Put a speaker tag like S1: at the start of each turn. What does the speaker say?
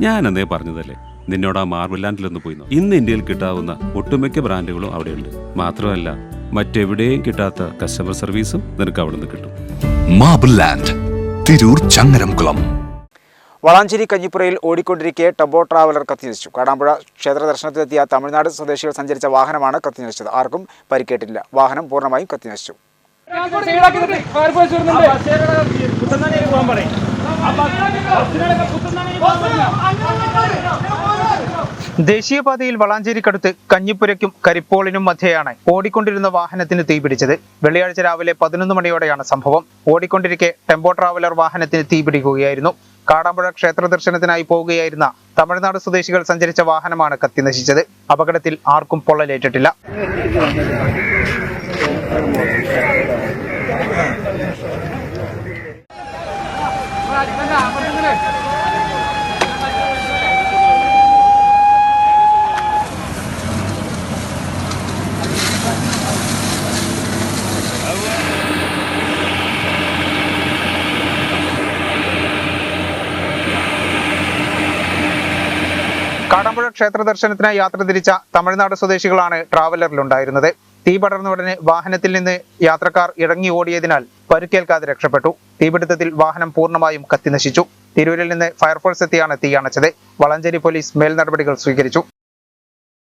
S1: ഞാൻ അന്നേ പറഞ്ഞതല്ലേ നിന്നോട് ആ മാർബിൾ ലാൻഡിലൊന്ന് പോയി നോക്ക്. ഇന്ന് ഇന്ത്യയിൽ കിട്ടാവുന്ന ഒട്ടുമിക്ക ബ്രാൻഡുകളും അവിടെയുണ്ട് മാത്രമല്ല മറ്റെവിടെയും കിട്ടാത്ത കസ്റ്റമർ സർവീസും നിനക്ക് അവിടെ നിന്ന് കിട്ടും
S2: മാർബിൾ ലാൻഡ് തിരൂർ ചങ്ങരംകുളം
S3: വളാഞ്ചേരി കഞ്ഞിപ്പുറയിൽ ഓടിക്കൊണ്ടിരിക്കെ ടബോ ട്രാവലർ കത്തിനശിച്ചു കാടാമ്പുഴ ക്ഷേത്ര ദർശനത്തിലെത്തിയ തമിഴ്നാട് സ്വദേശികൾ സഞ്ചരിച്ച വാഹനമാണ് കത്തിനശിച്ചത് ആർക്കും പരിക്കേറ്റില്ല വാഹനം പൂർണമായും കത്തിനശിച്ചു
S4: ദേശീയപാതയിൽ വളാഞ്ചേരിക്കടുത്ത് കഞ്ഞിപ്പുരയ്ക്കും കരിപ്പോളിനും മധ്യയാണ് ഓടിക്കൊണ്ടിരുന്ന വാഹനത്തിന് തീപിടിച്ചത് വെള്ളിയാഴ്ച രാവിലെ പതിനൊന്ന് മണിയോടെയാണ് സംഭവം. ഓടിക്കൊണ്ടിരിക്കെ ടെമ്പോ ട്രാവലർ വാഹനത്തിന് തീപിടിക്കുകയായിരുന്നു കാടാമ്പുഴ ക്ഷേത്ര ദർശനത്തിനായി പോവുകയായിരുന്ന തമിഴ്നാട് സ്വദേശികൾ സഞ്ചരിച്ച വാഹനമാണ് കത്തിനശിച്ചത്. അപകടത്തിൽ ആർക്കും പൊള്ളലേറ്റിട്ടില്ല. കാടാമ്പുഴ ക്ഷേത്ര ദർശനത്തിനായി യാത്ര തിരിച്ച തമിഴ്നാട് സ്വദേശികളാണ് ട്രാവലറിലുണ്ടായിരുന്നത്. തീ പടർന്ന ഉടനെ വാഹനത്തിൽ നിന്ന് യാത്രക്കാർ ഇറങ്ങി ഓടിയതിനാൽ പരുക്കേൽക്കാതെ രക്ഷപ്പെട്ടു. തീപിടുത്തത്തിൽ വാഹനം പൂർണമായും കത്തിനശിച്ചു. തിരൂരിൽ നിന്ന് ഫയർഫോഴ്സ് എത്തിയാണ് തീ അണച്ചത്. വളഞ്ചേരി പോലീസ് മേൽനടപടികൾ സ്വീകരിച്ചു.